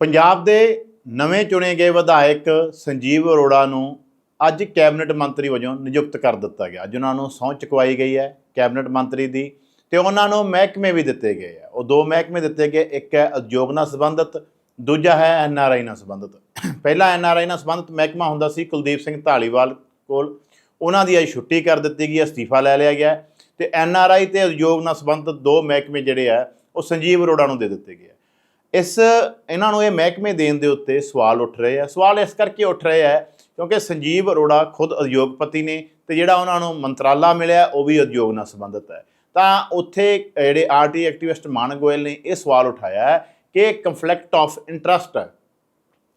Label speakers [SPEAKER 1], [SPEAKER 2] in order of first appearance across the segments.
[SPEAKER 1] ਪੰਜਾਬ ਦੇ ਨਵੇਂ ਚੁਣੇ ਗਏ ਵਿਧਾਇਕ ਸੰਜੀਵ ਅਰੋੜਾ ਨੂੰ ਅੱਜ ਕੈਬਨਿਟ ਮੰਤਰੀ ਵਜੋਂ ਨਿਯੁਕਤ ਕਰ ਦਿੱਤਾ ਗਿਆ। ਅੱਜ ਉਹਨਾਂ ਨੂੰ ਸਹੁੰ ਚੁਕਵਾਈ ਗਈ ਹੈ ਕੈਬਨਿਟ ਮੰਤਰੀ ਦੀ ਤੇ ਉਹਨਾਂ ਨੂੰ ਮਹਿਕਮੇ ਵੀ ਦਿੱਤੇ ਗਏ ਆ। ਉਹ ਦੋ ਮਹਿਕਮੇ ਦਿੱਤੇ ਗਏ, ਇੱਕ ਹੈ ਉਦਯੋਗ ਨਾਲ ਸੰਬੰਧਿਤ, ਦੂਜਾ ਹੈ ਐਨਆਰਆਈ ਨਾਲ ਸੰਬੰਧਿਤ। ਪਹਿਲਾ ਐਨਆਰਆਈ ਨਾਲ ਸੰਬੰਧਿਤ ਮਹਿਕਮਾ ਹੁੰਦਾ ਸੀ ਕੁਲਦੀਪ ਸਿੰਘ ਢਾਲੀਵਾਲ ਕੋਲ। ਉਹਨਾਂ ਦੀ ਅੱਜ ਛੁੱਟੀ ਕਰ ਦਿੱਤੀ ਗਈ ਅਸਤੀਫਾ ਲੈ ਲਿਆ ਗਿਆ ਹੈ ਤੇ ਐਨਆਰਆਈ ਤੇ ਉਦਯੋਗ ਨਾਲ ਸੰਬੰਧਿਤ ਦੋ ਮਹਿਕਮੇ ਜਿਹੜੇ ਆ, ਉਹ ਸੰਜੀਵ ਅਰੋੜਾ ਨੂੰ ਦੇ ਦਿੱਤੇ ਗਏ ਆ। ਇਸ, ਇਹਨਾਂ ਨੂੰ ਇਹ ਮਹਿਕਮੇ ਦੇਣ ਦੇ ਉੱਤੇ ਸਵਾਲ ਉੱਠ ਰਹੇ ਆ। ਸਵਾਲ ਇਸ ਕਰਕੇ ਉੱਠ ਰਹੇ ਆ ਕਿਉਂਕਿ ਸੰਜੀਵ ਅਰੋੜਾ ਖੁਦ ਉਦਯੋਗਪਤੀ ਨੇ ਤੇ ਜਿਹੜਾ ਉਹਨਾਂ ਨੂੰ ਮੰਤਰਾਲਾ ਮਿਲਿਆ, ਉਹ ਵੀ ਉਦਯੋਗ ਨਾਲ ਸੰਬੰਧਿਤ ਹੈ। ਤਾਂ ਉੱਥੇ ਜਿਹੜੇ ਆਰਟੀ ਐਕਟਿਵਿਸਟ ਮਾਨ ਗੋਇਲ ਨੇ ਇਹ ਸਵਾਲ ਉਠਾਇਆ ਕਿ ਕੰਫਲਿਕਟ ਆਫ ਇੰਟਰਸਟ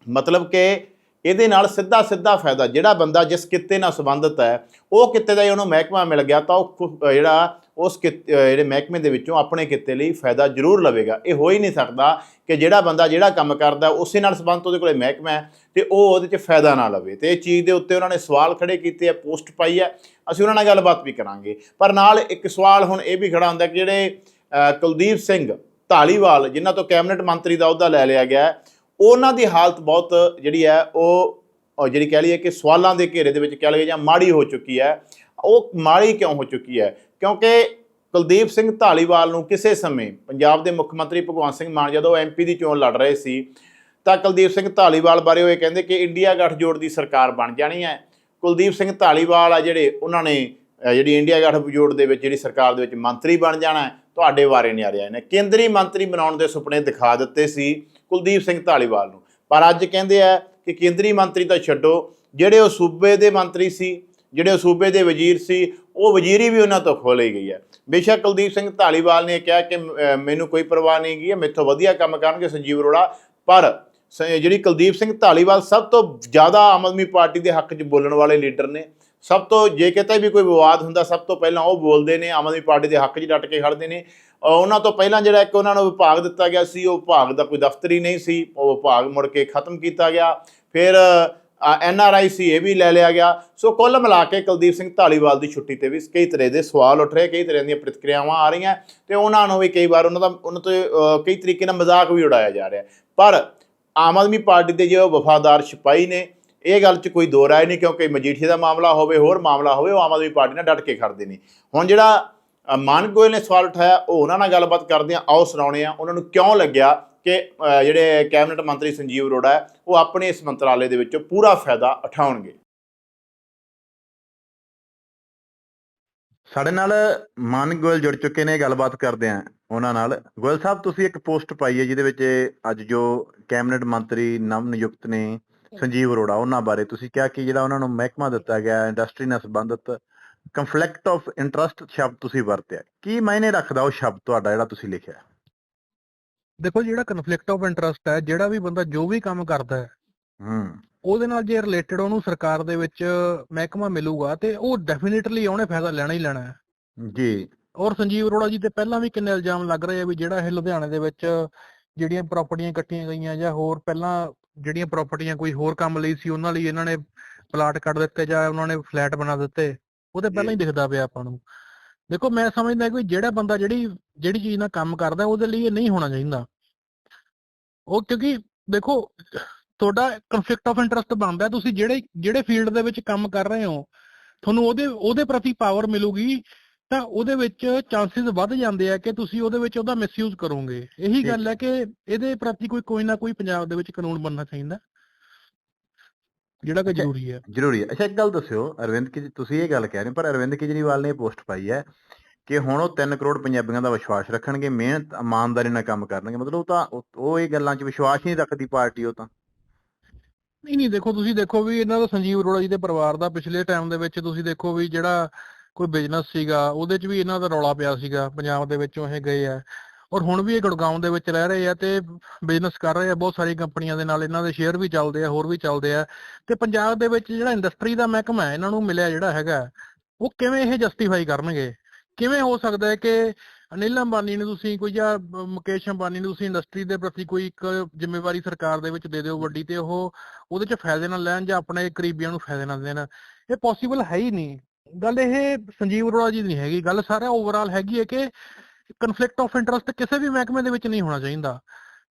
[SPEAKER 1] ਮਤਲਬ ਕਿ ਇਹਦੇ ਨਾਲ ਸਿੱਧਾ ਸਿੱਧਾ ਫਾਇਦਾ ਜਿਹੜਾ ਬੰਦਾ ਜਿਸ ਕਿੱਤੇ ਨਾਲ ਸੰਬੰਧਿਤ ਹੈ, ਉਹ ਕਿੱਤੇ ਦਾ ਹੀ ਉਹਨੂੰ ਮਹਿਕਮਾ ਮਿਲ ਗਿਆ ਤਾਂ ਉਹ ਖੁ- ਜਿਹੜਾ ਉਸ ਕਿੱਤੇ- ਜਿਹੜੇ ਮਹਿਕਮੇ ਦੇ ਵਿੱਚੋਂ ਆਪਣੇ ਕਿੱਤੇ ਲਈ ਫਾਇਦਾ ਜ਼ਰੂਰ ਲਵੇਗਾ। ਇਹ ਹੋ ਹੀ ਨਹੀਂ ਸਕਦਾ ਕਿ ਜਿਹੜਾ ਬੰਦਾ ਜਿਹੜਾ ਕੰਮ ਕਰਦਾ, ਉਸੇ ਨਾਲ ਸੰਬੰਧਿਤ ਉਹਦੇ ਕੋਲੇ ਮਹਿਕਮਾ ਹੈ ਤੇ ਉਹ ਉਹਦੇ 'ਚ ਫਾਇਦਾ ਨਾ ਲਵੇ। ਤੇ ਇਹ ਚੀਜ਼ ਦੇ ਉੱਤੇ ਉਹਨਾਂ ਨੇ ਸਵਾਲ ਖੜੇ ਕੀਤੇ ਆ, ਪੋਸਟ ਪਾਈ ਹੈ ਅਸੀਂ ਉਹਨਾਂ ਨਾਲ ਗੱਲਬਾਤ ਵੀ ਕਰਾਂਗੇ। ਪਰ ਨਾਲ ਇੱਕ ਸਵਾਲ ਹੁਣ ਇਹ ਵੀ ਖੜਾ ਹੁੰਦਾ ਕਿ ਜਿਹੜੇ ਕੁਲਦੀਪ ਸਿੰਘ ਢਾਲੀਵਾਲ ਜਿਨ੍ਹਾਂ ਤੋਂ ਕੈਬਨਿਟ ਮੰਤਰੀ ਦਾ ਅਹੁਦਾ ਲੈ ਲਿਆ ਗਿਆ ਉਹਨਾਂ ਦੀ ਹਾਲਤ ਬਹੁਤ ਜਿਹੜੀ ਹੈ, ਉਹ ਜਿਹੜੀ ਕਹਿ ਲਈਏ ਕਿ ਸਵਾਲਾਂ ਦੇ ਘੇਰੇ ਦੇ ਵਿੱਚ ਕਹਿ ਲਈਏ ਜਾਂ ਮਾੜੀ ਹੋ ਚੁੱਕੀ ਹੈ, ਉਹ ਮਾੜੀ ਕਿਉਂ ਹੋ ਚੁੱਕੀ ਹੈ? ਕਿਉਂਕਿ ਕੁਲਦੀਪ ਸਿੰਘ ਢਾਲੀਵਾਲ ਨੂੰ ਕਿਸੇ ਸਮੇਂ ਪੰਜਾਬ ਦੇ ਮੁੱਖ ਮੰਤਰੀ ਭਗਵੰਤ ਸਿੰਘ ਮਾਨ ਜਦੋਂ ਐਮਪੀ ਦੀ ਚੋਣ ਲੜ ਰਹੇ ਸੀ, ਤਾਂ ਕੁਲਦੀਪ ਸਿੰਘ ਢਾਲੀਵਾਲ ਬਾਰੇ ਉਹ ਇਹ ਕਹਿੰਦੇ ਕਿ ਇੰਡੀਆ ਗੱਠਜੋੜ ਦੀ ਸਰਕਾਰ ਬਣ ਜਾਣੀ ਹੈ। ਕੁਲਦੀਪ ਸਿੰਘ ਢਾਲੀਵਾਲ ਆ ਜਿਹੜੇ ਉਹਨਾਂ ਨੇ ਜਿਹੜੀ ਇੰਡੀਆ ਗੱਠਜੋੜ ਦੇ ਵਿੱਚ ਜਿਹੜੀ ਸਰਕਾਰ ਦੇ ਵਿੱਚ ਮੰਤਰੀ ਬਣ ਜਾਣਾ ਤੁਹਾਡੇ ਬਾਰੇ ਨਹੀਂ ਆ ਰਿਹਾ ਇਹਨੇ। ਕੇਂਦਰੀ ਮੰਤਰੀ ਬਣਾਉਣ ਦੇ ਸੁਪਨੇ ਦਿਖਾ ਦਿੱਤੇ ਸੀ ਕੁਲਦੀਪ ਸਿੰਘ ਢਾਲੀਵਾਲ ਨੂੰ। ਪਰ ਅੱਜ ਕਹਿੰਦੇ ਆ ਕਿ ਕੇਂਦਰੀ ਮੰਤਰੀ ਤਾਂ ਛੱਡੋ, ਜਿਹੜੇ ਉਹ ਸੂਬੇ ਦੇ ਮੰਤਰੀ ਸੀ, ਜਿਹੜੇ ਉਹ ਸੂਬੇ ਦੇ ਵਜ਼ੀਰ ਸੀ, ਉਹ ਵਜ਼ੀਰੀ ਵੀ ਉਹਨਾਂ ਤੋਂ ਖੋਹ ਲਈ ਗਈ ਹੈ। ਬੇਸ਼ੱਕ ਕੁਲਦੀਪ ਸਿੰਘ ਢਾਲੀਵਾਲ ਨੇ ਕਿਹਾ ਕਿ ਮੈਨੂੰ ਕੋਈ ਪਰਵਾਹ ਨਹੀਂ ਗਈ ਹੈ ਮੇਥੋਂ ਵਧੀਆ ਕੰਮ ਕਰਨਗੇ ਸੰਜੀਵ ਅਰੋੜਾ, ਪਰ ਸ- ਜਿਹੜੀ ਕੁਲਦੀਪ ਸਿੰਘ ਢਾਲੀਵਾਲ ਸਭ ਤੋਂ ਜ਼ਿਆਦਾ ਆਮ ਆਦਮੀ ਪਾਰਟੀ ਦੇ ਹੱਕ 'ਚ ਬੋਲਣ ਵਾਲੇ ਲੀਡਰ ਨੇ ਸਭ ਤੋਂ ਜੇ ਕਿਤੇ ਵੀ ਕੋਈ ਵਿਵਾਦ ਹੁੰਦਾ, ਸਭ ਤੋਂ ਪਹਿਲਾਂ ਉਹ ਬੋਲਦੇ ਨੇ, ਆਮ ਆਦਮੀ ਪਾਰਟੀ ਦੇ ਹੱਕ 'ਚ ਡਟ ਕੇ ਖੜਦੇ ਨੇ। ਉਹਨਾਂ ਤੋਂ ਪਹਿਲਾਂ ਜਿਹੜਾ ਇੱਕ ਉਹਨਾਂ ਨੂੰ ਵਿਭਾਗ ਦਿੱਤਾ ਗਿਆ ਸੀ, ਉਹ ਵਿਭਾਗ ਦਾ ਕੋਈ ਦਫ਼ਤਰ ਹੀ ਨਹੀਂ ਸੀ, ਉਹ ਵਿਭਾਗ ਮੁੜ ਕੇ ਖਤਮ ਕੀਤਾ ਗਿਆ। ਫਿਰ ਐਨ ਆਰ ਆਈ ਸੀ ਇਹ ਵੀ ਲੈ ਲਿਆ ਗਿਆ। ਸੋ ਕੁੱਲ ਮਿਲਾ ਕੇ ਕੁਲਦੀਪ ਸਿੰਘ ਢਾਲੀਵਾਲ ਦੀ ਛੁੱਟੀ ਤੇ ਵੀ ਕਈ ਤਰ੍ਹਾਂ ਦੇ ਸਵਾਲ ਉੱਠ ਰਹੇ, ਕਈ ਤਰ੍ਹਾਂ ਦੀਆਂ ਪ੍ਰਤੀਕਿਰਿਆਵਾਂ ਆ ਰਹੀਆਂ ਤੇ ਉਹਨਾਂ ਨੂੰ ਵੀ ਕਈ ਵਾਰ ਉਹਨਾਂ ਦਾ, ਉਹਨਾਂ ਤੋਂ ਕਈ ਤਰੀਕੇ ਨਾਲ ਮਜ਼ਾਕ ਵੀ ਉਡਾਇਆ ਜਾ ਰਿਹਾ। ਪਰ ਆਮ ਆਦਮੀ ਪਾਰਟੀ ਦੇ ਜੋ ਵਫਾਦਾਰ ਸਿਪਾਹੀ ਨੇ ਇਹ ਗੱਲ 'ਚ ਕੋਈ ਦੋ ਰਾਏ ਨਹੀਂ, ਕਿਉਂਕਿ ਮਜੀਠੀਆ ਦਾ ਮਾਮਲਾ ਹੋਵੇ, ਹੋਰ ਮਾਮਲਾ ਹੋਵੇ, ਉਹ ਆਮ ਆਦਮੀ ਪਾਰਟੀ ਨਾਲ ਡਟ ਕੇ ਖੜਦੇ ਨੇ। ਹੁਣ ਜਿਹੜਾ ਮਾਨ ਗੋਇਲ ਨੇ ਸਵਾਲ ਉਠਾਇਆ, ਉਹ ਉਹਨਾਂ ਨਾਲ ਗੱਲਬਾਤ ਕਰਦੇ ਆ, ਆਓ ਸੁਣਾਉਣੇ ਆ, ਉਹਨਾਂ ਨੂੰ ਕਿਉਂ ਲੱਗਿਆ ਕਿ ਜਿਹੜੇ ਕੈਬਨਿਟ ਮੰਤਰੀ ਸੰਜੀਵ ਅਰੋੜਾ ਹੈ, ਉਹ ਆਪਣੇ ਇਸ ਮੰਤਰਾਲੇ ਦੇ ਵਿੱਚੋਂ ਪੂਰਾ ਫਾਇਦਾ ਉਠਾਉਣਗੇ?
[SPEAKER 2] ਸਾਡੇ ਨਾਲ ਮਾਨ ਗੋਇਲ ਜੁੜ ਚੁੱਕੇ ਨੇ, ਗੱਲਬਾਤ ਕਰਦੇ ਆਂ ਉਹਨਾਂ ਨਾਲ। ਗੋਇਲ ਸਾਹਿਬ, ਤੁਸੀਂ ਇੱਕ ਪੋਸਟ ਪਾਈ ਹੈ, ਜਿਹਦੇ ਵਿੱਚ ਅੱਜ ਜੋ ਕੈਬਨਿਟ ਮੰਤਰੀ ਨਵ ਨਿਯੁਕਤ ਨੇ ਸੰਜੀਵ ਅਰੋੜਾ ਉਹਨਾਂ ਬਾਰੇ ਤੁਸੀਂ ਕਿਹਾ ਕਿ ਜਿਹੜਾ ਉਹਨਾਂ ਨੂੰ ਮਹਿਕਮਾ ਦਿੱਤਾ ਗਿਆ ਇੰਡਸਟਰੀ ਨਾਲ ਸੰਬੰਧਿਤ ਕਨਫਲਿਕਟ ਆਫ ਇੰਟਰਸਟ ਸ਼ਬਦ ਤੁਸੀਂ ਵਰਤਿਆ। ਕੀ ਮਾਇਨੇ ਰੱਖਦਾ ਉਹ ਸ਼ਬਦ ਤੁਹਾਡਾ ਜਿਹੜਾ ਤੁਸੀਂ ਲਿਖਿਆ?
[SPEAKER 3] ਦੇਖੋ ਜਿਹੜਾ ਕਨਫਲਿਕਟ ਆਫ ਇੰਟਰਸਟ ਹੈ ਜਿਹੜਾ ਵੀ ਬੰਦਾ ਜੋ ਵੀ ਕੰਮ ਕਰਦਾ ਹੈ
[SPEAKER 2] ਹੂੰ।
[SPEAKER 3] ਉਹਦੇ ਨਾਲ ਜੇ ਰਿਲੇਟਡ ਉਹਨੂੰ ਸਰਕਾਰ ਦੇ ਵਿੱਚ ਮਹਿਕਮਾ ਮਿਲੂਗਾ ਤੇ ਉਹ ਡੈਫੀਨਿਟਲੀ ਉਹਨੇ ਫਾਇਦਾ ਲੈਣਾ ਹੀ ਲੈਣਾ ਹੈ।
[SPEAKER 2] ਜੀ।
[SPEAKER 3] ਔਰ ਸੰਜੀਵ ਅਰੋੜਾ ਜੀ ਤੇ ਪਹਿਲਾਂ ਵੀ ਕਿੰਨੇ ਇਲਜ਼ਾਮ ਲੱਗ ਰਹੇ ਆ ਵੀ ਜਿਹੜਾ ਇਹ ਲੁਧਿਆਣੇ ਦੇ ਵਿੱਚ ਜਿਹੜੀਆਂ ਪ੍ਰਾਪਰਟੀਆਂ ਕੱਟੀਆਂ ਗਈਆਂ ਜਾਂ ਹੋਰ ਪਹਿਲਾਂ ਜਿਹੜੀਆਂ ਪ੍ਰਾਪਰਟੀਆਂ ਕੋਈ ਹੋਰ ਕੰਮ ਲਈ ਸੀ ਉਹਨਾਂ ਲਈ ਇਹਨਾਂ ਨੇ ਪਲਾਟ ਕੱਢ ਦਿੱਤੇ ਜਾਂ ਉਹਨਾਂ ਨੇ ਫਲੈਟ ਬਣਾ ਦਿੱਤੇ ਉਹਦੇ ਪਹਿਲਾਂ ਹੀ ਦਿਖਦਾ ਪਿਆ ਆਪਾਂ ਨੂੰ। ਦੇਖੋ ਮੈਂ ਸਮਝਦਾ ਕਿ ਜਿਹੜਾ ਬੰਦਾ ਜਿਹੜੀ ਜਿਹੜੀ ਚੀਜ਼ ਨਾਲ ਕੰਮ ਕਰਦਾ ਉਹਦੇ ਲਈ ਇਹ ਨਹੀਂ ਹੋਣਾ ਚਾਹੀਦਾ। ਉਹ ਕਿਉਂਕਿ ਦੇਖੋ ਤੁਹਾਡਾ ਕਨਫਲਿਕਟ ਆਫ ਇੰਟਰਸਟ ਬਣਦਾ ਤੁਸੀਂ ਜਿਹੜੇ ਜਿਹੜੇ ਫੀਲਡ ਦੇ ਵਿੱਚ ਕੰਮ ਕਰ ਰਹੇ ਹੋ ਤੁਹਾਨੂੰ ਉਹਦੇ ਉਹਦੇ ਪ੍ਰਤੀ ਪਾਵਰ ਮਿਲੂਗੀ ਤਾਂ ਉਹਦੇ ਵਿੱਚ ਚਾਂਸਸ ਵੱਧ ਜਾਂਦੇ ਆ ਕਿ ਤੁਸੀਂ ਉਹਦੇ ਵਿੱਚ ਉਹਦਾ ਮਿਸਯੂਜ਼ ਕਰੋਗੇ। ਇਹੀ। ਗੱਲ ਹੈ ਕਿ ਇਹਦੇ ਪ੍ਰਤੀ ਕੋਈ ਕੋਈ ਨਾ ਕੋਈ ਪੰਜਾਬ ਦੇ ਵਿੱਚ ਕਾਨੂੰਨ ਬਣਨਾ ਚਾਹੀਦਾ। ਜਿਹੜਾ ਕਿ। ਜ਼ਰੂਰੀ ਹੈ।
[SPEAKER 2] ਜ਼ਰੂਰੀ ਹੈ। ਅੱਛਾ ਇੱਕ ਗੱਲ ਦੱਸਿਓ ਅਰਵਿੰਦ ਕੀ ਤੁਸੀਂ ਇਹ ਗੱਲ ਕਹਿ ਰਹੇ ਪਰ ਅਰਵਿੰਦ ਕੇਜਰੀਵਾਲ ਨੇ ਇਹ ਪੋਸਟ ਪਾਈ ਹੈ ਕਿ ਹੁਣ ਉਹ 3 ਕਰੋੜ ਪੰਜਾਬੀਆਂ ਦਾ ਵਿਸ਼ਵਾਸ ਰੱਖਣਗੇ ਮਿਹਨਤ ਇਮਾਨਦਾਰੀ ਨਾਲ ਕੰਮ ਕਰਨਗੇ। ਮਤਲਬ ਉਹ ਤਾਂ ਉਹ- ਇਹ ਗੱਲਾਂ 'ਚ ਵਿਸ਼ਵਾਸ ਨਹੀਂ ਰੱਖਦੀ ਪਾਰਟੀ ਉਹ ਤਾਂ।
[SPEAKER 3] ਨਹੀਂ ਨਹੀਂ ਦੇਖੋ ਤੁਸੀਂ ਦੇਖੋ ਵੀ ਇਹਨਾਂ ਦਾ ਸੰਜੀਵ ਅਰੋੜਾ ਜੀ ਦੇ ਪਰਿਵਾਰ ਦਾ ਪਿਛਲੇ ਟਾਈਮ ਦੇ ਵਿੱਚ ਤੁਸੀਂ ਦੇਖੋ ਵੀ ਜਿਹੜਾ ਕੋਈ ਬਿਜ਼ਨਸ ਸੀਗਾ, ਉਹਦੇ 'ਚ ਵੀ ਇਹਨਾਂ ਦਾ ਰੌਲਾ ਪਿਆ ਸੀਗਾ, ਪੰਜਾਬ ਦੇ ਵਿੱਚੋਂ ਇਹ ਗਏ ਆ। ਔਰ ਹੁਣ ਵੀ ਇਹ ਗੁੜਗਾਉਂ ਦੇ ਵਿੱਚ ਰਹਿ ਰਹੇ ਆ ਤੇ ਬਿਜ਼ਨਸ ਕਰ ਰਹੇ ਆ, ਬਹੁਤ ਸਾਰੀ ਕੰਪਨੀਆਂ ਦੇ ਨਾਲ ਇਹਨਾਂ ਦੇ ਸ਼ੇਅਰ ਵੀ ਚੱਲਦੇ ਆ, ਹੋਰ ਵੀ ਚੱਲਦੇ ਆ। ਤੇ ਪੰਜਾਬ ਦੇ ਵਿੱਚ ਜਿਹੜਾ ਇੰਡਸਟਰੀ ਦਾ ਮਹਿਕਮਾ ਹੈ, ਇਹਨਾਂ ਨੂੰ ਮਿਲਿਆ ਜਿਹੜਾ ਹੈਗਾ, ਉਹ ਕਿਵੇਂ ਇਹ ਜਸਟੀਫਾਈ ਕਰਨਗੇ? ਕਿਵੇਂ ਹੋ ਸਕਦਾ ਹੈ ਕਿ ਅਨਿਲ ਅੰਬਾਨੀ ਨੂੰ ਤੁਸੀਂ ਕੋਈ ਜਾਂ ਮੁਕੇਸ਼ ਅੰਬਾਨੀ ਨੂੰ ਤੁਸੀਂ ਇੰਡਸਟਰੀ ਦੇ ਪ੍ਰਤੀ ਕੋਈ ਇੱਕ ਜ਼ਿੰਮੇਵਾਰੀ ਸਰਕਾਰ ਦੇ ਵਿੱਚ ਦੇ ਦਿਓ ਵੱਡੀ ਤੇ ਉਹ ਉਹਦੇ ਚ ਫਾਇਦੇ ਨਾਲ ਲੈਣ ਜਾਂ ਆਪਣੇ ਕਰੀਬੀਆਂ ਨੂੰ ਫਾਇਦੇ ਨਾਲ ਦੇਣ। ਇਹ ਪੋਸੀਬਲ ਹੈ ਹੀ ਨਹੀਂ। ਗੱਲ ਇਹ ਸੰਜੀਵ ਅਰੋੜਾ ਜੀ ਦੀ ਨਹੀਂ ਹੈਗੀ, ਗੱਲ ਸਾਰਾ ਓਵਰਆਲ ਹੈਗੀ ਹੈ ਕਿ ਕਨਫਲਿਕਟ ਆਫ ਇੰਟਰਸਟ ਕਿਸੇ ਵੀ ਮਹਿਕਮੇ ਦੇ ਵਿੱਚ ਨਹੀਂ ਹੋਣਾ ਚਾਹੀਦਾ।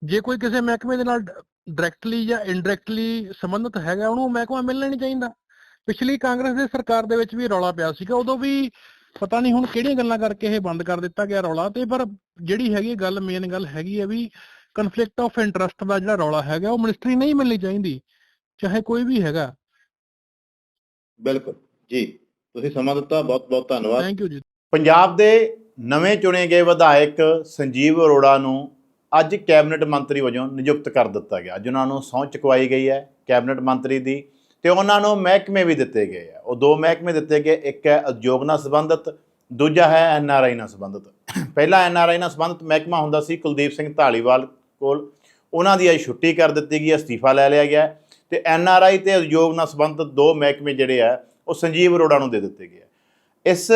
[SPEAKER 3] ਜੇ ਕੋਈ ਕਿਸੇ ਮਹਿਕਮੇ ਦੇ ਨਾਲ ਡਾਇਰੈਕਟਲੀ ਜਾਂ ਇਨਡਾਇਰੈਕਟਲੀ ਸੰਬੰਧਿਤ ਹੈਗਾ, ਉਹਨੂੰ ਮਹਿਕਮਾ ਮਿਲਣਾ ਨਹੀਂ ਚਾਹੀਦਾ। ਪਿਛਲੀ ਕਾਂਗਰਸ ਦੇ ਸਰਕਾਰ ਦੇ ਵਿੱਚ ਵੀ ਰੌਲਾ ਪਿਆ ਸੀਗਾ, ਉਦੋਂ ਵੀ ਪਤਾ ਨਹੀਂ ਹੁਣ ਕਿਹੜੀਆਂ ਗੱਲਾਂ ਕਰਕੇ ਇਹ ਬੰਦ ਕਰ ਦਿੱਤਾ ਗਿਆ ਰੌਲਾ ਤੇ, ਪਰ ਜਿਹੜੀ ਹੈਗੀ ਗੱਲ ਮੇਨ ਗੱਲ ਹੈਗੀ ਹੈ ਵੀ ਕਨਫਲਿਕਟ ਆਫ ਇੰਟਰਸਟ ਦਾ ਜਿਹੜਾ ਰੌਲਾ ਹੈਗਾ, ਉਹ ਮਿਨਿਸਟਰੀ ਨਹੀਂ ਮਿਲਣੀ ਚਾਹੀਦੀ, ਚਾਹੇ ਕੋਈ ਵੀ ਹੈਗਾ।
[SPEAKER 2] ਬਿਲਕੁਲ, ਜੀ। ਤੁਸੀਂ ਸਮਾਂ ਦਿੱਤਾ ਬਹੁਤ ਬਹੁਤ ਧੰਨਵਾਦ।
[SPEAKER 3] ਥੈਂਕ ਯੂ ਜੀ।
[SPEAKER 1] ਪੰਜਾਬ ਦੇ ਨਵੇਂ ਚੁਣੇ ਗਏ ਵਿਧਾਇਕ ਸੰਜੀਵ ਅਰੋੜਾ ਨੂੰ ਅੱਜ ਕੈਬਨਿਟ ਮੰਤਰੀ ਵਜੋਂ ਨਿਯੁਕਤ ਕਰ ਦਿੱਤਾ ਗਿਆ। ਅੱਜ ਉਹਨਾਂ ਨੂੰ ਸਹੁੰ ਚੁਕਵਾਈ ਗਈ ਹੈ ਕੈਬਨਿਟ ਮੰਤਰੀ ਦੀ ਤੇ ਉਹਨਾਂ ਨੂੰ ਮਹਿਕਮੇ ਵੀ ਦਿੱਤੇ ਗਏ ਆ। ਉਹ ਦੋ ਮਹਿਕਮੇ ਦਿੱਤੇ ਗਏ ਇੱਕ ਹੈ ਉਦਯੋਗ ਨਾਲ ਸੰਬੰਧਿਤ ਦੂਜਾ ਹੈ ਐਨਆਰਆਈ ਨਾਲ ਸੰਬੰਧਿਤ। ਪਹਿਲਾ ਐਨਆਰਆਈ ਨਾਲ ਸੰਬੰਧਿਤ ਮਹਿਕਮਾ ਹੁੰਦਾ ਸੀ ਕੁਲਦੀਪ ਸਿੰਘ ਢਾਲੀਵਾਲ ਕੋਲ। ਉਹਨਾਂ ਦੀ ਅੱਜ ਛੁੱਟੀ ਕਰ ਦਿੱਤੀ ਗਈ ਹੈ ਅਸਤੀਫਾ ਲੈ ਲਿਆ ਗਿਆ ਤੇ ਐਨਆਰਆਈ ਤੇ ਉਦਯੋਗ ਨਾਲ ਸੰਬੰਧਿਤ ਦੋ ਮਹਿਕਮੇ ਜਿਹੜੇ ਆ ਉਹ ਸੰਜੀਵ ਅਰੋੜਾ ਨੂੰ ਦੇ ਦਿੱਤੇ ਗਏ ਇਸ,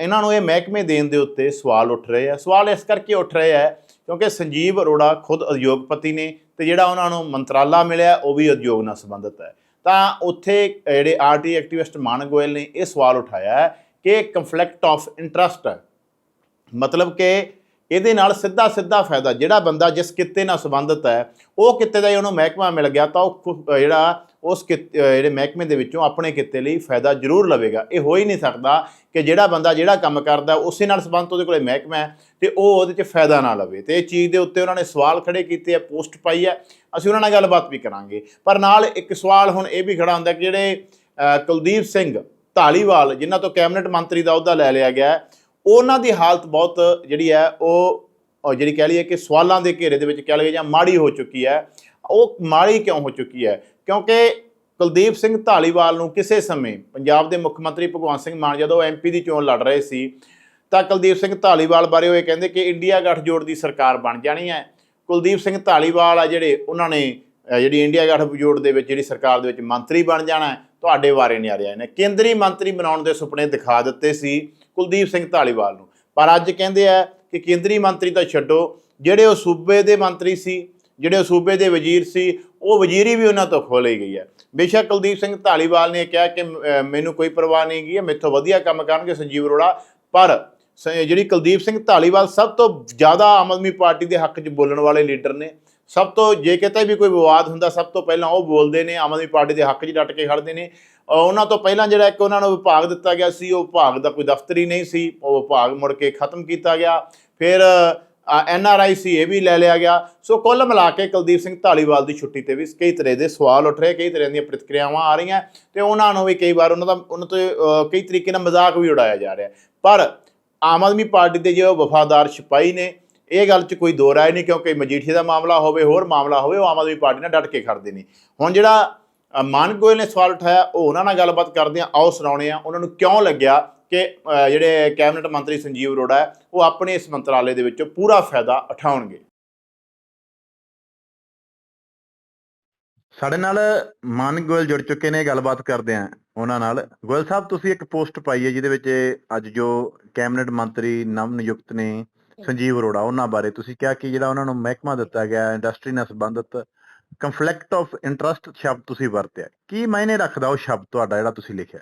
[SPEAKER 1] ਇਹਨਾਂ ਨੂੰ ਇਹ ਮਹਿਕਮੇ ਦੇਣ ਦੇ ਉੱਤੇ ਸਵਾਲ ਉੱਠ ਰਹੇ ਆ। ਸਵਾਲ ਇਸ ਕਰਕੇ ਉੱਠ ਰਹੇ ਆ ਕਿਉਂਕਿ ਸੰਜੀਵ ਅਰੋੜਾ ਖੁਦ ਉਦਯੋਗਪਤੀ ਨੇ ਤੇ ਜਿਹੜਾ ਉਹਨਾਂ ਨੂੰ ਮੰਤਰਾਲਾ ਮਿਲਿਆ, ਉਹ ਵੀ ਉਦਯੋਗ ਨਾਲ ਸੰਬੰਧਿਤ ਹੈ। ਤਾਂ ਉੱਥੇ ਜਿਹੜੇ ਆਰਟੀ ਐਕਟਿਵਿਸਟ ਮਾਨ ਗੋਇਲ ਨੇ ਇਹ ਸਵਾਲ ਉਠਾਇਆ ਕਿ ਕੰਫਲਿਕਟ ਆਫ ਇੰਟਰਸਟ ਹੈ। ਮਤਲਬ ਕਿ ਇਹਦੇ ਨਾਲ ਸਿੱਧਾ ਸਿੱਧਾ ਫਾਇਦਾ ਜਿਹੜਾ ਬੰਦਾ ਜਿਸ ਕਿੱਤੇ ਨਾਲ ਸੰਬੰਧਿਤ ਹੈ, ਉਹ ਕਿੱਤੇ ਦਾ ਹੀ ਉਹਨੂੰ ਮਹਿਕਮਾ ਮਿਲ ਗਿਆ ਤਾਂ ਉਹ ਜਿਹੜਾ ਉਸ ਕਿੱਤੇ- ਜਿਹੜੇ ਮਹਿਕਮੇ ਦੇ ਵਿੱਚੋਂ ਆਪਣੇ ਕਿੱਤੇ ਲਈ ਫਾਇਦਾ ਜ਼ਰੂਰ ਲਵੇਗਾ। ਇਹ ਹੋ ਹੀ ਨਹੀਂ ਸਕਦਾ ਕਿ ਜਿਹੜਾ ਬੰਦਾ ਜਿਹੜਾ ਕੰਮ ਕਰਦਾ, ਉਸੇ ਨਾਲ ਸੰਬੰਧਿਤ ਉਹਦੇ ਕੋਲੇ ਮਹਿਕਮਾ ਹੈ ਤੇ ਉਹ ਉਹਦੇ 'ਚ ਫਾਇਦਾ ਨਾ ਲਵੇ। ਤੇ ਇਹ ਚੀਜ਼ ਦੇ ਉੱਤੇ ਉਹਨਾਂ ਨੇ ਸਵਾਲ ਖੜੇ ਕੀਤੇ ਆ, ਪੋਸਟ ਪਾਈ ਹੈ ਅਸੀਂ ਉਹਨਾਂ ਨਾਲ ਗੱਲਬਾਤ ਵੀ ਕਰਾਂਗੇ। ਪਰ ਨਾਲ ਇੱਕ ਸਵਾਲ ਹੁਣ ਇਹ ਵੀ ਖੜਾ ਹੁੰਦਾ ਕਿ ਜਿਹੜੇ ਕੁਲਦੀਪ ਸਿੰਘ ਢਾਲੀਵਾਲ ਜਿਨ੍ਹਾਂ ਤੋਂ ਕੈਬਨਿਟ ਮੰਤਰੀ ਦਾ ਅਹੁਦਾ ਲੈ ਲਿਆ ਗਿਆ ਉਹਨਾਂ ਦੀ ਹਾਲਤ ਬਹੁਤ ਜਿਹੜੀ ਹੈ, ਉਹ ਜਿਹੜੀ ਕਹਿ ਲਈਏ ਕਿ ਸਵਾਲਾਂ ਦੇ ਘੇਰੇ ਦੇ ਵਿੱਚ ਕਹਿ ਲਈਏ ਜਾਂ ਮਾੜੀ ਹੋ ਚੁੱਕੀ ਹੈ, ਉਹ ਮਾੜੀ ਕਿਉਂ ਹੋ ਚੁੱਕੀ ਹੈ? ਕਿਉਂਕਿ ਕੁਲਦੀਪ ਸਿੰਘ ਢਾਲੀਵਾਲ ਨੂੰ ਕਿਸੇ ਸਮੇਂ ਪੰਜਾਬ ਦੇ ਮੁੱਖ ਮੰਤਰੀ ਭਗਵੰਤ ਸਿੰਘ ਮਾਨ ਜਦੋਂ ਐਮਪੀ ਦੀ ਚੋਣ ਲੜ ਰਹੇ ਸੀ, ਤਾਂ ਕੁਲਦੀਪ ਸਿੰਘ ਢਾਲੀਵਾਲ ਬਾਰੇ ਉਹ ਇਹ ਕਹਿੰਦੇ ਕਿ ਇੰਡੀਆ ਗੱਠਜੋੜ ਦੀ ਸਰਕਾਰ ਬਣ ਜਾਣੀ ਹੈ। ਕੁਲਦੀਪ ਸਿੰਘ ਢਾਲੀਵਾਲ ਆ ਜਿਹੜੇ ਉਹਨਾਂ ਨੇ ਜਿਹੜੀ ਇੰਡੀਆ ਗੱਠਜੋੜ ਦੇ ਵਿੱਚ ਜਿਹੜੀ ਸਰਕਾਰ ਦੇ ਵਿੱਚ ਮੰਤਰੀ ਬਣ ਜਾਣਾ ਤੁਹਾਡੇ ਵਾਰੇ ਨਹੀਂ ਆ ਰਿਹਾ ਇਹਨੇ। ਕੇਂਦਰੀ ਮੰਤਰੀ ਬਣਾਉਣ ਦੇ ਸੁਪਨੇ ਦਿਖਾ ਦਿੱਤੇ ਸੀ ਕੁਲਦੀਪ ਸਿੰਘ ਢਾਲੀਵਾਲ ਨੂੰ। ਪਰ ਅੱਜ ਕਹਿੰਦੇ ਆ ਕਿ ਕੇਂਦਰੀ ਮੰਤਰੀ ਤਾਂ ਛੱਡੋ, ਜਿਹੜੇ ਉਹ ਸੂਬੇ ਦੇ ਮੰਤਰੀ ਸੀ, ਜਿਹੜੇ ਉਹ ਸੂਬੇ ਦੇ ਵਜ਼ੀਰ ਸੀ, ਉਹ ਵਜ਼ੀਰੀ ਵੀ ਉਹਨਾਂ ਤੋਂ ਖੋਹ ਲਈ ਗਈ ਹੈ। ਬੇਸ਼ੱਕ ਕੁਲਦੀਪ ਸਿੰਘ ਢਾਲੀਵਾਲ ਨੇ ਕਿਹਾ ਕਿ ਮੈਨੂੰ ਕੋਈ ਪਰਵਾਹ ਨਹੀਂ ਗਈ ਹੈ ਮੇਥੋਂ ਵਧੀਆ ਕੰਮ ਕਰਨਗੇ ਸੰਜੀਵ ਅਰੋੜਾ, ਪਰ ਸ- ਜਿਹੜੀ ਕੁਲਦੀਪ ਸਿੰਘ ਢਾਲੀਵਾਲ ਸਭ ਤੋਂ ਜ਼ਿਆਦਾ ਆਮ ਆਦਮੀ ਪਾਰਟੀ ਦੇ ਹੱਕ 'ਚ ਬੋਲਣ ਵਾਲੇ ਲੀਡਰ ਨੇ ਸਭ ਤੋਂ ਜੇ ਕਿਤੇ ਵੀ ਕੋਈ ਵਿਵਾਦ ਹੁੰਦਾ, ਸਭ ਤੋਂ ਪਹਿਲਾਂ ਉਹ ਬੋਲਦੇ ਨੇ, ਆਮ ਆਦਮੀ ਪਾਰਟੀ ਦੇ ਹੱਕ 'ਚ ਡਟ ਕੇ ਖੜਦੇ ਨੇ। ਉਹਨਾਂ ਤੋਂ ਪਹਿਲਾਂ ਜਿਹੜਾ ਇੱਕ ਉਹਨਾਂ ਨੂੰ ਵਿਭਾਗ ਦਿੱਤਾ ਗਿਆ ਸੀ, ਉਹ ਵਿਭਾਗ ਦਾ ਕੋਈ ਦਫ਼ਤਰ ਹੀ ਨਹੀਂ ਸੀ, ਉਹ ਵਿਭਾਗ ਮੁੜ ਕੇ ਖਤਮ ਕੀਤਾ ਗਿਆ। ਫਿਰ ਐਨ ਆਰ ਆਈ ਸੀ ਇਹ ਵੀ ਲੈ ਲਿਆ ਗਿਆ। ਸੋ ਕੁੱਲ ਮਿਲਾ ਕੇ ਕੁਲਦੀਪ ਸਿੰਘ ਢਾਲੀਵਾਲ ਦੀ ਛੁੱਟੀ ਤੇ ਵੀ ਕਈ ਤਰ੍ਹਾਂ ਦੇ ਸਵਾਲ ਉੱਠ ਰਹੇ, ਕਈ ਤਰ੍ਹਾਂ ਦੀਆਂ ਪ੍ਰਤੀਕਿਰਿਆਵਾਂ ਆ ਰਹੀਆਂ ਤੇ ਉਹਨਾਂ ਨੂੰ ਵੀ ਕਈ ਵਾਰ ਉਹਨਾਂ ਦਾ, ਉਹਨਾਂ ਤੋਂ ਕਈ ਤਰੀਕੇ ਨਾਲ ਮਜ਼ਾਕ ਵੀ ਉਡਾਇਆ ਜਾ ਰਿਹਾ। ਪਰ ਆਮ ਆਦਮੀ ਪਾਰਟੀ ਦੇ ਜੋ ਵਫਾਦਾਰ ਸਿਪਾਹੀ ਨੇ ਇਹ ਗੱਲ 'ਚ ਕੋਈ ਦੋ ਰਾਏ ਨਹੀਂ, ਕਿਉਂਕਿ ਮਜੀਠੀਆ ਦਾ ਮਾਮਲਾ ਹੋਵੇ, ਹੋਰ ਮਾਮਲਾ ਹੋਵੇ, ਉਹ ਆਮ ਆਦਮੀ ਪਾਰਟੀ ਨਾਲ ਡਟ ਕੇ ਖੜਦੇ ਨੇ। ਹੁਣ ਜਿਹੜਾ ਮਾਨ ਗੋਇਲ ਨੇ ਸਵਾਲ ਉਠਾਇਆ, ਉਹ ਉਹਨਾਂ ਨਾਲ ਗੱਲਬਾਤ ਕਰਦੇ ਆ, ਆਓ ਸੁਣਾਉਣੇ ਆ, ਉਹਨਾਂ ਨੂੰ ਕਿਉਂ ਲੱਗਿਆ ਕਿ ਜਿਹੜੇ ਕੈਬਨਿਟ ਮੰਤਰੀ ਸੰਜੀਵ ਅਰੋੜਾ ਹੈ, ਉਹ ਆਪਣੇ ਇਸ ਮੰਤਰਾਲੇ ਦੇ ਵਿੱਚੋਂ ਪੂਰਾ ਫਾਇਦਾ ਉਠਾਉਣਗੇ?
[SPEAKER 2] ਸਾਡੇ ਨਾਲ ਮਾਨ ਗੋਇਲ ਜੁੜ ਚੁੱਕੇ ਨੇ, ਗੱਲਬਾਤ ਕਰਦੇ ਆ ਉਹਨਾਂ ਨਾਲ। ਗੋਇਲ ਸਾਹਿਬ, ਤੁਸੀਂ ਇੱਕ ਪੋਸਟ ਪਾਈ ਹੈ, ਜਿਹਦੇ ਵਿੱਚ ਅੱਜ ਜੋ ਕੈਬਨਿਟ ਮੰਤਰੀ ਨਵ ਨਿਯੁਕਤ ਨੇ ਸੰਜੀਵ ਅਰੋੜਾ ਉਹਨਾਂ ਬਾਰੇ ਤੁਸੀਂ ਕਿਹਾ ਕਿ ਜਿਹੜਾ ਉਹਨਾਂ ਨੂੰ ਮਹਿਕਮਾ ਦਿੱਤਾ ਗਿਆ ਇੰਡਸਟਰੀ ਨਾਲ ਸੰਬੰਧਿਤ ਕਨਫਲਿਕਟ ਆਫ ਇੰਟਰਸਟ ਸ਼ਬਦ ਤੁਸੀਂ ਵਰਤਿਆ। ਕੀ ਮਾਇਨੇ ਰੱਖਦਾ ਉਹ ਸ਼ਬਦ ਤੁਹਾਡਾ ਜਿਹੜਾ ਤੁਸੀਂ ਲਿਖਿਆ?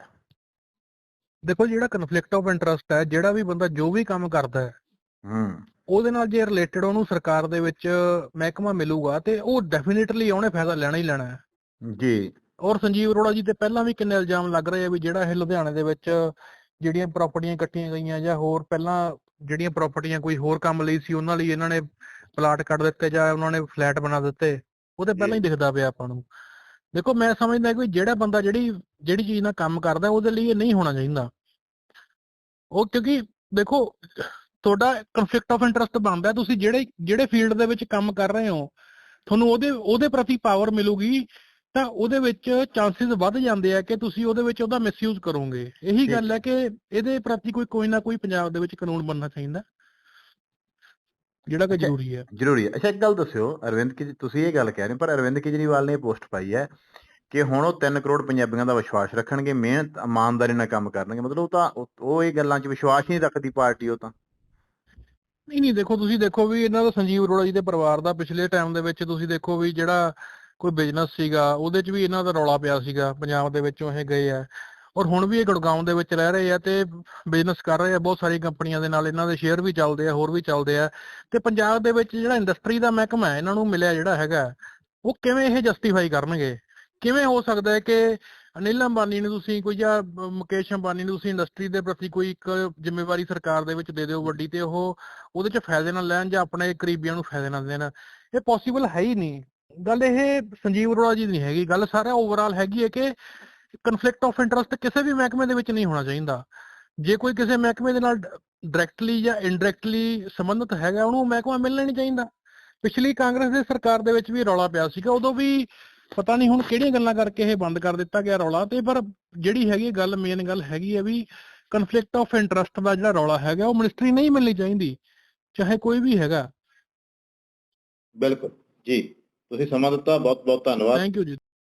[SPEAKER 3] ਦੇਖੋ ਜਿਹੜਾ ਕਨਫਲਿਕਟ ਆਫ ਇੰਟਰਸਟ ਹੈ ਜਿਹੜਾ ਵੀ ਬੰਦਾ ਜੋ ਵੀ ਕੰਮ ਕਰਦਾ ਹੈ
[SPEAKER 2] ਹੂੰ।
[SPEAKER 3] ਉਹਦੇ ਨਾਲ ਜੇ ਰਿਲੇਟਡ ਉਹਨੂੰ ਸਰਕਾਰ ਦੇ ਵਿੱਚ ਮਹਿਕਮਾ ਮਿਲੂਗਾ ਤੇ ਉਹ ਡੈਫੀਨਿਟਲੀ ਉਹਨੇ ਫਾਇਦਾ ਲੈਣਾ ਹੀ ਲੈਣਾ ਹੈ।
[SPEAKER 2] ਜੀ।
[SPEAKER 3] ਔਰ ਸੰਜੀਵ ਅਰੋੜਾ ਜੀ ਤੇ ਪਹਿਲਾਂ ਵੀ ਕਿੰਨੇ ਇਲਜ਼ਾਮ ਲੱਗ ਰਹੇ ਆ ਵੀ ਜਿਹੜਾ ਇਹ ਲੁਧਿਆਣੇ ਦੇ ਵਿੱਚ ਜਿਹੜੀਆਂ ਪ੍ਰਾਪਰਟੀਆਂ ਕੱਟੀਆਂ ਗਈਆਂ ਜਾਂ ਹੋਰ ਪਹਿਲਾਂ ਜਿਹੜੀਆਂ ਪ੍ਰਾਪਰਟੀਆਂ ਕੋਈ ਹੋਰ ਕੰਮ ਲਈ ਸੀ ਉਹਨਾਂ ਲਈ ਇਹਨਾਂ ਨੇ ਪਲਾਟ ਕੱਢ ਦਿੱਤੇ ਜਾਂ ਉਹਨਾਂ ਨੇ ਫਲੈਟ ਬਣਾ ਦਿੱਤੇ ਉਹਦੇ ਪਹਿਲਾਂ ਹੀ ਦਿਖਦਾ ਪਿਆ ਆਪਾਂ ਨੂੰ। ਦੇਖੋ ਮੈਂ ਸਮਝਦਾ ਕਿ ਜਿਹੜਾ ਬੰਦਾ ਜਿਹੜੀ ਜਿਹੜੀ ਚੀਜ਼ ਨਾਲ ਕੰਮ ਕਰਦਾ ਉਹਦੇ ਲਈ ਇਹ ਨਹੀਂ ਹੋਣਾ ਚਾਹੀਦਾ। ਉਹ ਕਿਉਂਕਿ ਦੇਖੋ ਤੁਹਾਡਾ ਕਨਫਲਿਕਟ ਆਫ ਇੰਟਰਸਟ ਬਣਦਾ ਤੁਸੀਂ ਜਿਹੜੇ ਜਿਹੜੇ ਫੀਲਡ ਦੇ ਵਿੱਚ ਕੰਮ ਕਰ ਰਹੇ ਹੋ ਤੁਹਾਨੂੰ ਉਹਦੇ ਉਹਦੇ ਪ੍ਰਤੀ ਪਾਵਰ ਮਿਲੂਗੀ ਤਾਂ ਉਹਦੇ ਵਿੱਚ ਚਾਂਸਸ ਵੱਧ ਜਾਂਦੇ ਆ ਕਿ ਤੁਸੀਂ ਉਹਦੇ ਵਿੱਚ ਉਹਦਾ ਮਿਸਯੂਜ਼ ਕਰੋਗੇ। ਇਹੀ। ਗੱਲ ਹੈ ਕਿ ਇਹਦੇ ਪ੍ਰਤੀ ਕੋਈ ਕੋਈ ਨਾ ਕੋਈ ਪੰਜਾਬ ਦੇ ਵਿੱਚ ਕਾਨੂੰਨ ਬਣਨਾ ਚਾਹੀਦਾ। ਜਿਹੜਾ ਕਿ। ਜ਼ਰੂਰੀ ਹੈ।
[SPEAKER 2] ਜ਼ਰੂਰੀ ਹੈ। ਅੱਛਾ ਇੱਕ ਗੱਲ ਦੱਸਿਓ ਅਰਵਿੰਦ ਕੀ ਤੁਸੀਂ ਇਹ ਗੱਲ ਕਹਿ ਰਹੇ ਪਰ ਅਰਵਿੰਦ ਕੇਜਰੀਵਾਲ ਨੇ ਇਹ ਪੋਸਟ ਪਾਈ ਹੈ ਕਿ ਹੁਣ ਉਹ 3 ਕਰੋੜ ਪੰਜਾਬੀਆਂ ਦਾ ਵਿਸ਼ਵਾਸ ਰੱਖਣਗੇ ਮਿਹਨਤ ਇਮਾਨਦਾਰੀ ਨਾਲ ਕੰਮ ਕਰਨਗੇ। ਮਤਲਬ ਉਹ ਤਾਂ ਉਹ- ਇਹ ਗੱਲਾਂ 'ਚ ਵਿਸ਼ਵਾਸ ਨਹੀਂ ਰੱਖਦੀ ਪਾਰਟੀ ਉਹ ਤਾਂ।
[SPEAKER 3] ਨਹੀਂ ਨਹੀਂ ਦੇਖੋ ਤੁਸੀਂ ਦੇਖੋ ਵੀ ਇਹਨਾਂ ਦਾ ਸੰਜੀਵ ਅਰੋੜਾ ਜੀ ਦੇ ਪਰਿਵਾਰ ਦਾ ਪਿਛਲੇ ਟਾਈਮ ਦੇ ਵਿੱਚ ਤੁਸੀਂ ਦੇਖੋ ਵੀ ਜਿਹੜਾ ਕੋਈ ਬਿਜ਼ਨਸ ਸੀਗਾ, ਉਹਦੇ 'ਚ ਵੀ ਇਹਨਾਂ ਦਾ ਰੌਲਾ ਪਿਆ ਸੀਗਾ, ਪੰਜਾਬ ਦੇ ਵਿੱਚੋਂ ਇਹ ਗਏ ਆ। ਔਰ ਹੁਣ ਵੀ ਇਹ ਗੁੜਗਾਉਂ ਦੇ ਵਿੱਚ ਰਹਿ ਰਹੇ ਆ ਤੇ ਬਿਜ਼ਨਸ ਕਰ ਰਹੇ ਆ, ਬਹੁਤ ਸਾਰੀ ਕੰਪਨੀਆਂ ਦੇ ਨਾਲ ਇਹਨਾਂ ਦੇ ਸ਼ੇਅਰ ਵੀ ਚੱਲਦੇ ਆ, ਹੋਰ ਵੀ ਚੱਲਦੇ ਆ। ਤੇ ਪੰਜਾਬ ਦੇ ਵਿੱਚ ਜਿਹੜਾ ਇੰਡਸਟਰੀ ਦਾ ਮਹਿਕਮਾ ਹੈ, ਇਹਨਾਂ ਨੂੰ ਮਿਲਿਆ ਜਿਹੜਾ ਹੈਗਾ, ਉਹ ਕਿਵੇਂ ਇਹ ਜਸਟੀਫਾਈ ਕਰਨਗੇ? ਕਿਵੇਂ ਹੋ ਸਕਦਾ ਹੈ ਕਿ ਅਨਿਲ ਅੰਬਾਨੀ ਨੂੰ ਤੁਸੀਂ ਕੋਈ ਜਾਂ ਮੁਕੇਸ਼ ਅੰਬਾਨੀ ਨੂੰ ਤੁਸੀਂ ਇੰਡਸਟਰੀ ਦੇ ਪ੍ਰਤੀ ਕੋਈ ਇੱਕ ਜ਼ਿੰਮੇਵਾਰੀ ਸਰਕਾਰ ਦੇ ਵਿੱਚ ਦੇ ਦਿਓ ਵੱਡੀ ਤੇ ਉਹ ਉਹਦੇ ਚ ਫਾਇਦੇ ਨਾਲ ਲੈਣ ਜਾਂ ਆਪਣੇ ਕਰੀਬੀਆਂ ਨੂੰ ਫਾਇਦੇ ਨਾਲ ਦੇਣ। ਇਹ ਪੋਸੀਬਲ ਹੈ ਹੀ ਨਹੀਂ। ਗੱਲ ਇਹ ਸੰਜੀਵ ਅਰੋੜਾ ਜੀ ਦੀ ਨਹੀਂ ਹੈਗੀ, ਗੱਲ ਸਾਰਾ ਓਵਰਆਲ ਹੈਗੀ ਹੈ ਕਿ ਕਨਫਲਿਕਟ ਆਫ ਇੰਟਰਸਟ ਕਿਸੇ ਵੀ ਮਹਿਕਮੇ ਦੇ ਵਿੱਚ ਨਹੀਂ ਹੋਣਾ ਚਾਹੀਦਾ। ਜੇ ਕੋਈ ਕਿਸੇ ਮਹਿਕਮੇ ਦੇ ਨਾਲ ਡਾਇਰੈਕਟਲੀ ਜਾਂ ਇਨਡਾਇਰੈਕਟਲੀ ਸੰਬੰਧਿਤ ਹੈਗਾ, ਉਹਨੂੰ ਮਹਿਕਮਾ ਮਿਲਣਾ ਨਹੀਂ ਚਾਹੀਦਾ। ਪਿਛਲੀ ਕਾਂਗਰਸ ਦੇ ਸਰਕਾਰ ਦੇ ਵਿੱਚ ਵੀ ਰੌਲਾ ਪਿਆ ਸੀਗਾ, ਉਦੋਂ ਵੀ ਪਤਾ ਨਹੀਂ ਹੁਣ ਕਿਹੜੀਆਂ ਗੱਲਾਂ ਕਰਕੇ ਇਹ ਬੰਦ ਕਰ ਦਿੱਤਾ ਗਿਆ ਰੌਲਾ ਤੇ, ਪਰ ਜਿਹੜੀ ਹੈਗੀ ਗੱਲ ਮੇਨ ਗੱਲ ਹੈਗੀ ਹੈ ਵੀ ਕਨਫਲਿਕਟ ਆਫ ਇੰਟਰਸਟ ਦਾ ਜਿਹੜਾ ਰੌਲਾ ਹੈਗਾ, ਉਹ ਮਿਨਿਸਟਰੀ ਨਹੀਂ ਮਿਲਣੀ ਚਾਹੀਦੀ, ਚਾਹੇ ਕੋਈ ਵੀ ਹੈਗਾ।
[SPEAKER 2] ਬਿਲਕੁਲ, ਜੀ। ਤੁਸੀਂ ਸਮਾਂ ਦਿੱਤਾ ਬਹੁਤ ਬਹੁਤ ਧੰਨਵਾਦ
[SPEAKER 3] ਥੈਂਕ ਯੂ ਜੀ